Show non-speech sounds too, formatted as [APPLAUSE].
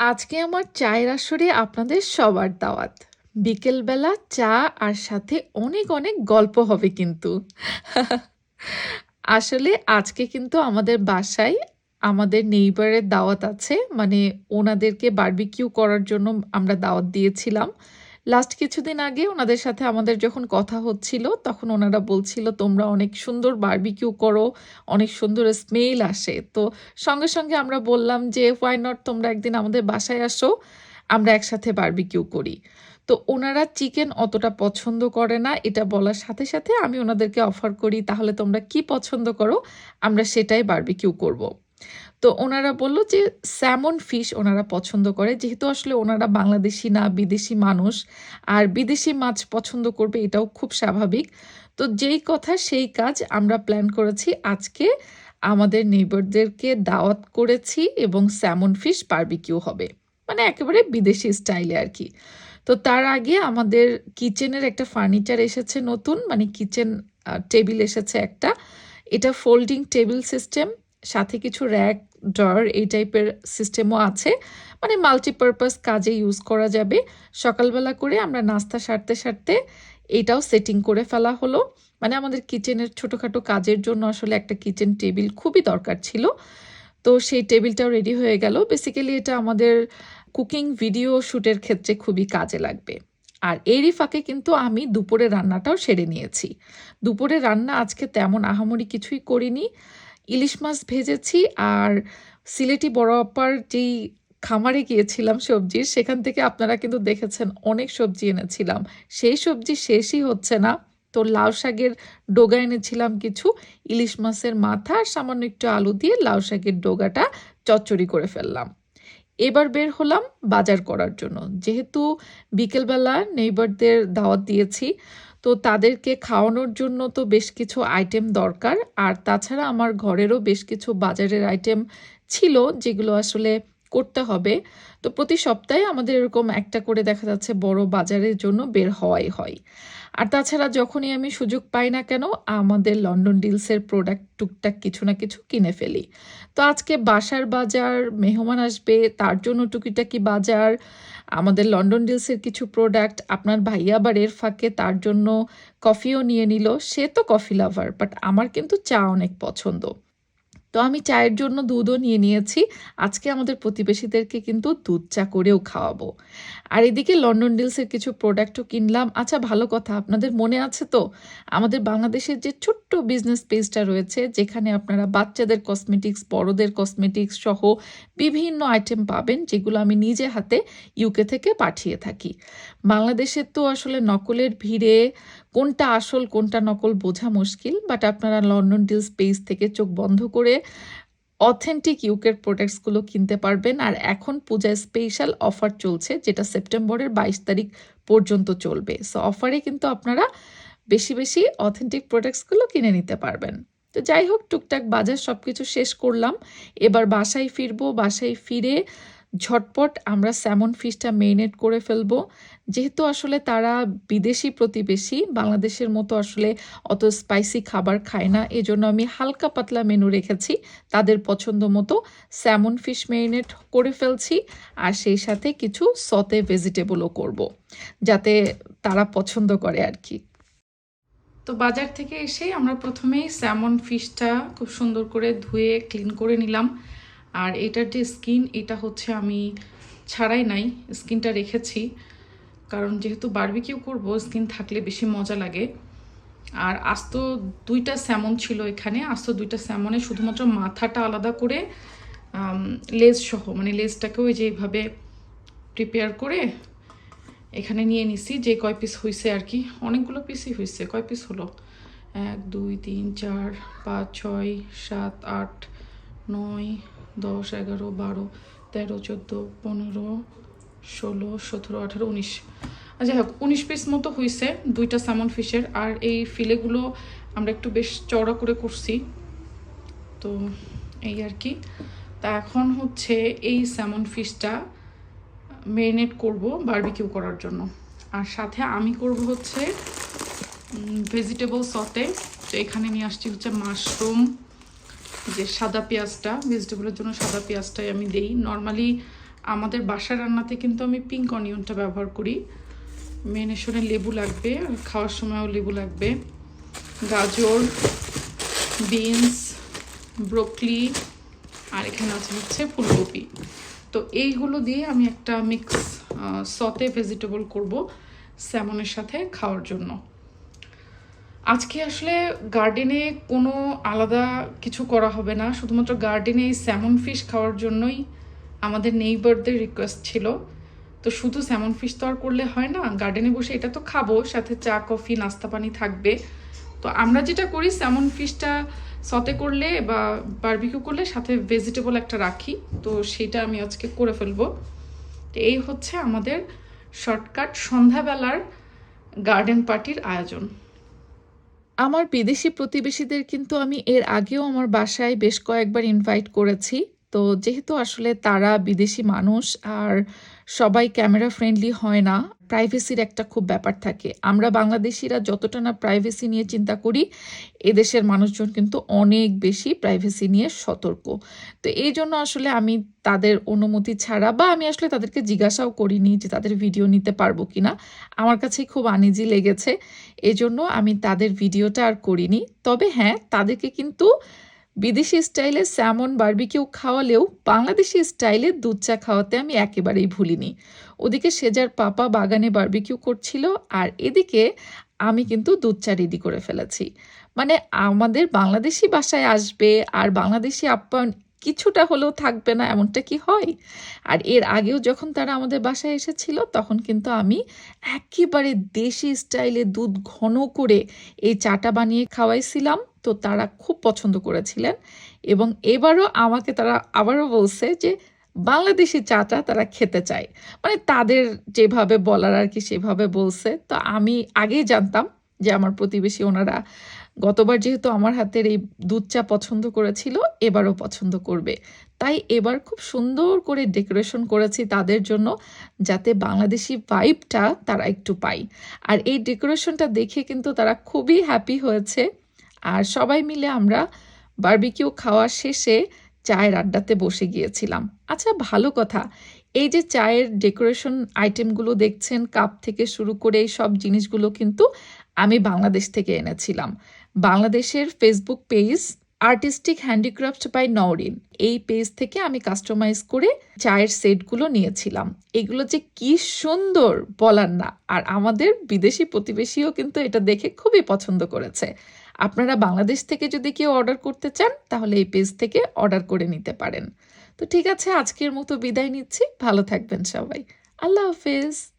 আজকে আমার চায়ের আসরে আপনাদের সবার দাওয়াত। বিকেলবেলা চা আর সাথে অনেক অনেক গল্প হবে কিন্তু। [LAUGHS] আসলে আজকে কিন্তু আমাদের বাসায় আমাদের নেইবারের দাওয়াত আছে মানে ওনাদেরকে বার্বিকিউ করার জন্য আমরা দাওয়াত দিয়েছিলাম। লাস্ট কিছুদিন আগে ওনাদের সাথে আমাদের যখন কথা হচ্ছিল, তখন ওনারা বলছিল, তোমরা অনেক সুন্দর বার্বিকিউ করো, অনেক সুন্দর স্মেল আসে। তো সঙ্গে সঙ্গে আমরা বললাম যে হোয়াই নট তোমরা একদিন আমাদের বাসায় আসো, আমরা একসাথে বার্বিকিউ করি। তো ওনারা চিকেন অতটা পছন্দ করে না, এটা বলার সাথে সাথে আমি ওনাদেরকে অফার করি, তাহলে তোমরা কি পছন্দ করো, আমরা সেটাই বারবিকিউ করব। তো ওনারা বলল যে স্যামন ফিশ ওনারা পছন্দ করে। যেহেতু আসলে ওনারা বাংলাদেশি না, বিদেশি মানুষ, আর বিদেশি মাছ পছন্দ করবে এটাও খুব স্বাভাবিক। তো যেই কথা সেই কাজ আমরা প্ল্যান করেছি। আজকে আমাদের নেইবারদেরকে দাওয়াত করেছি এবং স্যামন ফিশ বারবিকিউ হবে। মানে একেবারে বিদেশি স্টাইলে আর কি। তো তার আগে আমাদের কিচেনের একটা ফার্নিচার এসেছে নতুন। মানে কিচেন টেবিল এসেছে একটা। এটা ফোল্ডিং টেবিল সিস্টেম সাথে কিছু র্যাক ড্রয়ার এই টাইপের সিস্টেমও আছে। মানে মাল্টিপারপাস কাজে ইউজ করা যাবে। সকালবেলা করে আমরা নাস্তা সারতে সারতে এইটাও সেটিং করে ফেলা হলো। মানে আমাদের কিচেনের ছোটোখাটো কাজের জন্য আসলে একটা কিচেন টেবিল খুবই দরকার ছিল। তো সেই টেবিলটাও রেডি হয়ে গেল। বেসিক্যালি এটা আমাদের কুকিং ভিডিও শ্যুটের ক্ষেত্রে খুবই কাজে লাগবে। আর এরই ফাঁকে কিন্তু আমি দুপুরে রান্নাটাও সেরে নিয়েছি। দুপুরে রান্না আজকে তেমন আহামরি কিছুই করিনি। ইলিশ মাছ ভেজেছি আর সিলেটি বড় আপার যেই খামারে গিয়েছিলাম সবজির সেখান থেকে আপনারা কিন্তু দেখেছেন অনেক সবজি এনেছিলাম। সেই সবজি শেষই হচ্ছে না। তো লাউ শাকের ডোগা এনেছিলাম কিছু, ইলিশ মাছের মাথা আর সামান্য একটু আলু দিয়ে লাউ শাকের ডোগাটা চচ্চড়ি করে ফেললাম। এবার বের হলাম বাজার করার জন্য। যেহেতু বিকেলবেলা নেইবারদের দাওয়াত দিয়েছি তো তাদেরকে খাওয়ানোর জন্য তো বেশ কিছু আইটেম দরকার। আর তাছাড়া আমার ঘরেরও বেশ কিছু বাজারের আইটেম ছিল যেগুলো আসলে করতে হবে। তো প্রতি সপ্তাহে আমাদের এরকম একটা করে দেখা যাচ্ছে বড় বাজারের জন্য বের হওয়াই হয়। আর তাছাড়া যখনই আমি সুযোগ পাই না কেন, আমাদের লন্ডন ডিলসের প্রোডাক্ট টুকটাক কিছু না কিছু কিনে ফেলি। তো আজকে বাসার বাজার, মেহমান আসবে, তার জন্য টুকিটাকি বাজার, আমাদের লন্ডন ডিলসের কিছু প্রোডাক্ট আপনার ভাইয়া আবার এর ফাঁকে তার জন্য কফিও নিয়ে নিল। সে তো কফি লাভার বাট আমার কিন্তু চা অনেক পছন্দ। তো আমি চায়ের জন্য দুধও নিয়ে নিয়েছি। আজকে আমাদের প্রতিবেশীদেরকে কিন্তু দুধ চা করেও খাওয়াবো। আর এদিকে লন্ডন ডিলসের কিছু প্রোডাক্টও কিনলাম। আচ্ছা ভালো কথা, আপনাদের মনে আছে তো? আমাদের বাংলাদেশের যে ছোট্ট বিজনেস পেজটা রয়েছে, যেখানে আপনারা বাচ্চাদের কসমেটিক্স, বড়দের কসমেটিক্স সহ বিভিন্ন আইটেম পাবেন, যেগুলো আমি নিজে হাতে ইউকে থেকে পাঠিয়ে থাকি। বাংলাদেশের তো আসলে নকলের ভিড়ে কোনটা আসল, কোনটা নকল বোঝা মুশকিল বাট আপনারা লন্ডন ডিলস পেজ থেকে চোখ বন্ধ করে অথেন্টিক ইউকের প্রোডাক্টসগুলো কিনতে পারবেন। আর এখন পূজায় স্পেশাল অফার চলছে, যেটা সেপ্টেম্বরের বাইশ তারিখ পর্যন্ত চলবে। সো অফারে কিন্তু আপনারা বেশি বেশি অথেন্টিক প্রোডাক্টসগুলো কিনে নিতে পারবেন। তো যাই হোক, টুকটাক বাজার সব কিছু শেষ করলাম। এবার বাসায় ফিরবো, বাসায় ফিরে ঝটপট আমরা স্যামন ফিশটা মেরিনেট করে ফেলব। যেহেতু আসলে তারা বিদেশি প্রতিবেশী, বাংলাদেশের মতো আসলে অত স্পাইসি খাবার খায় না, এজন্য আমি হালকা পাতলা মেনু রেখেছি। তাদের পছন্দ মতো স্যামন ফিশ মেরিনেট করে ফেলছি আর সেই সাথে কিছু সতে ভেজিটেবলও করব। যাতে তারা পছন্দ করে আর কি। তো বাজার থেকে এসে আমরা প্রথমেই স্যামন ফিশটা খুব সুন্দর করে ধুয়ে ক্লিন করে নিলাম। আর এটার যে স্কিন, এটা হচ্ছে আমি ছাড়াই নাই, স্কিনটা রেখেছি। কারণ যেহেতু বারবিকিউ করব, স্কিন থাকলে বেশি মজা লাগে। আর আস্ত দুইটা স্যামন ছিল এখানে, আস্ত দুইটা স্যামনে শুধুমাত্র মাথাটা আলাদা করে লেজ সহ মানে লেজটাকেও ওই যে এইভাবে প্রিপেয়ার করে এখানে নিয়ে নিছি, যে কয় পিস হয়েছে আর কি। অনেকগুলো পিসই হয়েছে কয় পিস হলো? এক, দুই, তিন, চার, পাঁচ, ছয়, সাত, আট, নয় দশ, এগারো, বারো, তেরো, চোদ্দ, পনেরো, ষোলো, সতেরো, আঠারো, উনিশ। আচ্ছা হোক, উনিশ পিস মতো হয়েছে দুইটা স্যামন ফিশের আর এই ফিলেগুলো আমরা একটু বেশ চওড়া করে করছি। তো এই আর কি। তা এখন হচ্ছে এই স্যামন ফিশটা মেরিনেট করব বারবিকিউ করার জন্য। আর সাথে আমি করব হচ্ছে ভেজিটেবল সতে তো এখানে নিয়ে আসছি হচ্ছে মাশরুম যে সাদা পেঁয়াজটা, ভেজিটেবলের জন্য সাদা পেঁয়াজটাই আমি দেই। নর্মালি আমাদের বাসার রান্নাতে কিন্তু আমি পিঙ্ক অনিয়নটা ব্যবহার করি। মেনেশনে লেবু লাগবে, আর খাওয়ার সময়ও লেবু লাগবে। গাজর বিনস ব্রোকলি আর এখানে আছে হচ্ছে ফুলকপি। তো এইগুলো দিয়ে আমি একটা মিক্স সতে ভেজিটেবল করব স্যামনের সাথে খাওয়ার জন্য। আজকে আসলে গার্ডেনে কোনো আলাদা কিছু করা হবে না। শুধুমাত্র গার্ডেনে এই স্যামন ফিশ খাওয়ার জন্যই আমাদের নেইবারদের রিকোয়েস্ট ছিল। তো শুধু স্যামন ফিশ তো আর করলে হয় না গার্ডেনে বসে এটা তো খাব, সাথে চা, কফি, নাস্তা পানি থাকবে। তো আমরা যেটা করি স্যামন ফিশটা সতে করলে বা বারবিকিউ করলে সাথে ভেজিটেবল একটা রাখি। তো সেটা আমি আজকে করে ফেলব। তো এই হচ্ছে আমাদের শর্টকাট সন্ধ্যাবেলার গার্ডেন পার্টির আয়োজন। আমার বিদেশি প্রতিবেশীদের কিন্তু আমি এর আগেও আমার বাসায় বেশ কয়েকবার ইনভাইট করেছি। তো যেহেতু আসলে তারা বিদেশি মানুষ আর সবাই ক্যামেরা ফ্রেন্ডলি হয় না প্রাইভেসির একটা খুব ব্যাপার থাকে। আমরা বাংলাদেশিরা যতটা না প্রাইভেসি নিয়ে চিন্তা করি, এদেশের মানুষজন কিন্তু অনেক বেশি প্রাইভেসি নিয়ে সতর্ক। তো এই জন্য আসলে আমি তাদের অনুমতি ছাড়া বা আমি আসলে তাদেরকে জিজ্ঞাসাও করিনি যে তাদের ভিডিও নিতে পারব কিনা। আমার কাছে খুব আনিজি লেগেছে, এজন্য আমি তাদের ভিডিওটা আর করিনি। তবে হ্যাঁ তাদেরকে কিন্তু বিদেশি স্টাইলে স্যামন বারবিকিউ খাওয়ালেও বাংলাদেশি স্টাইলে দুধ চা খাওয়াতে আমি একেবারেই ভুলিনি। ওদিকে সেজার পাপা বাগানে বার্বিকিউ করছিল আর এদিকে আমি কিন্তু দুধ চা রেডি করে ফেলেছি। মানে আমাদের বাংলাদেশি বাসায় আসবে আর বাংলাদেশি আপ্যায়ন কিছুটা হলেও থাকবে না এমনটা কি হয়? আর এর আগেও যখন তারা আমাদের বাসায় এসেছিল, তখন কিন্তু আমি একেবারে দেশি স্টাইলে দুধ ঘন করে এই চাটা বানিয়ে খাওয়াইছিলাম। তো তারা খুব পছন্দ করেছিলেন। এবং এবারও আমাকে তারা আবারও বলছে যে, বাংলাদেশি চাটা তারা খেতে চায়। মানে তাদের যেভাবে বলার আর কি সেভাবে বলছে। তো আমি আগেই জানতাম যে আমার প্রতিবেশী ওনারা গতবার যেহেতু আমার হাতের এই দুধ চা পছন্দ করেছিল, এবারও পছন্দ করবে। তাই এবার খুব সুন্দর করে ডেকোরেশন করেছি তাদের জন্য, যাতে বাংলাদেশি ভাইবটা তারা একটু পায়। আর এই ডেকোরেশনটা দেখে কিন্তু তারা খুবই হ্যাপি হয়েছে। আর সবাই মিলে আমরা বারবিকিউ খাওয়া শেষে চায়ের আড্ডাতে বসে গিয়েছিলাম। আচ্ছা ভালো কথা। এই যে চায়ের ডেকোরেশন আইটেমগুলো দেখছেন, কাপ থেকে শুরু করে এই সব জিনিসগুলো কিন্তু আমি বাংলাদেশ থেকে এনেছিলাম। বাংলাদেশের Facebook page artistic handicraft by Nowrin এই পেজ থেকে আমি কাস্টমাইজ করে চায়ের সেটগুলো নিয়েছিলাম। এগুলো যে কি সুন্দর বলার না। আর আমাদের বিদেশি প্রতিবেশীও কিন্তু এটা দেখে খুবই পছন্দ করেছে। আপনারা বাংলাদেশ থেকে যদি কেউ অর্ডার করতে চান, তাহলে এই পেজ থেকে অর্ডার করে নিতে পারেন। তো ঠিক আছে, আজকের মতো বিদায় নিচ্ছি। ভালো থাকবেন সবাই। আল্লাহ হাফেজ।